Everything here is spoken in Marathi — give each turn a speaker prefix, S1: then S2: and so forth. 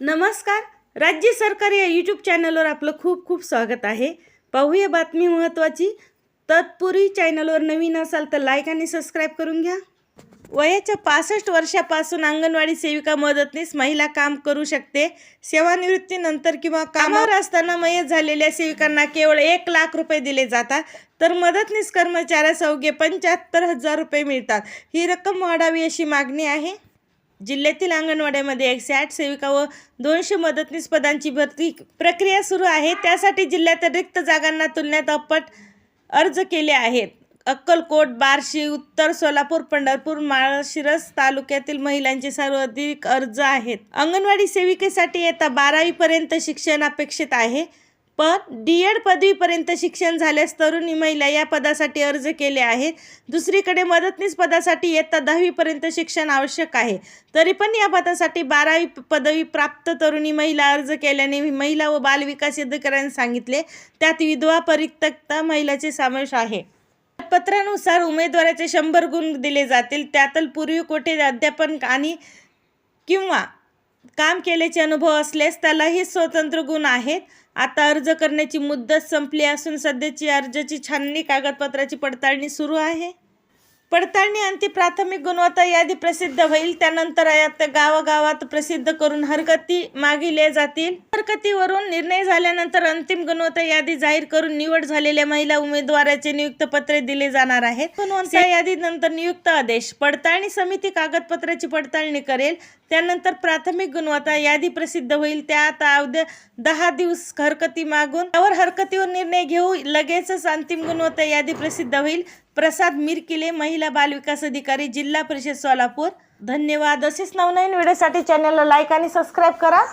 S1: नमस्कार. राज्य सरकार या यूट्यूब चॅनलवर आपलं खूप खूप स्वागत आहे. पाहूया बातमी महत्त्वाची तत्पूर्वी चॅनलवर नवीन असाल तर लाईक आणि सबस्क्राईब करून घ्या. वयाच्या पासष्ट वर्षापासून अंगणवाडी सेविका मदतनीस महिला काम करू शकते. सेवानिवृत्तीनंतर किंवा कामावर असताना मयत झालेल्या सेविकांना केवळ एक लाख रुपये दिले जातात. तर मदतनीस कर्मचाऱ्यास अवघे पंच्याहत्तर हजार रुपये मिळतात. ही रक्कम वाढावी अशी मागणी आहे. जिल्ह्यातील अंगणवाड्यामध्ये एकशे आठ सेविका व दोनशे मदतनीस पदांची भरती प्रक्रिया सुरू आहे. त्यासाठी जिल्ह्यात रिक्त जागांना तुलनेत अप्पट अर्ज केले आहेत. अक्कलकोट बार्शी उत्तर सोलापूर पंढरपूर माळशिरस तालुक्यातील महिलांचे सर्वाधिक अर्ज आहेत. अंगणवाडी सेविकेसाठी येता बारावीपर्यंत शिक्षण अपेक्षित आहे. पद डी एड पदवीपर्यंत शिक्षण झाल्यास तरुणी महिला या पदासाठी अर्ज केले आहेत. दुसरीकडे मदतनीस पदासाठी इयत्ता दहावीपर्यंत शिक्षण आवश्यक आहे. तरी पण या पदासाठी बारावी पदवी प्राप्त तरुणी महिला अर्ज केल्याने महिला व बालविकास अधिकाऱ्यांनी सांगितले त्यात विधवा परित्यक्ता महिलाचे समावेश आहे. पत्रानुसार उमेदवाराचे शंभर गुण दिले जातील त्यातील पूर्वी कोठे अध्यापन आणि किंवा काम केल्याचे अनुभव असल्यास त्यालाही स्वतंत्र गुण आहेत. आता अर्ज करण्याची मुदत संपली असून सध्याची अर्जाची छाननी कागदपत्राची पडताळणी सुरू आहे. पडताळणी अंती प्राथमिक गुणवत्ता यादी प्रसिद्ध होईल. त्यानंतर यात गावागावात प्रसिद्ध करून हरकती मागिले जातील. हरकतीवरून निर्णय झाल्यानंतर अंतिम गुणवत्ता यादी जाहीर करून निवड झालेल्या महिला उमेदवाराचे नियुक्त पत्रे दिले जाणार आहेत. गुणवत्ता यादीनंतर नियुक्त आदेश पडताळणी समिती कागदपत्राची पडताळणी करेल. त्यानंतर प्राथमिक गुणवत्ता यादी प्रसिद्ध होईल. त्यात अवघ्या दहा दिवस हरकती मागून त्यावर हरकतीवर निर्णय घेऊ लगेचच अंतिम गुणवत्ता यादी प्रसिद्ध होईल. प्रसाद मिरकिले महिला बालविकास अधिकारी जिल्हा परिषद सोलापूर. धन्यवाद. असेच नवनवीन व्हिडिओसाठी चॅनलला लाईक आणि सबस्क्राईब करा.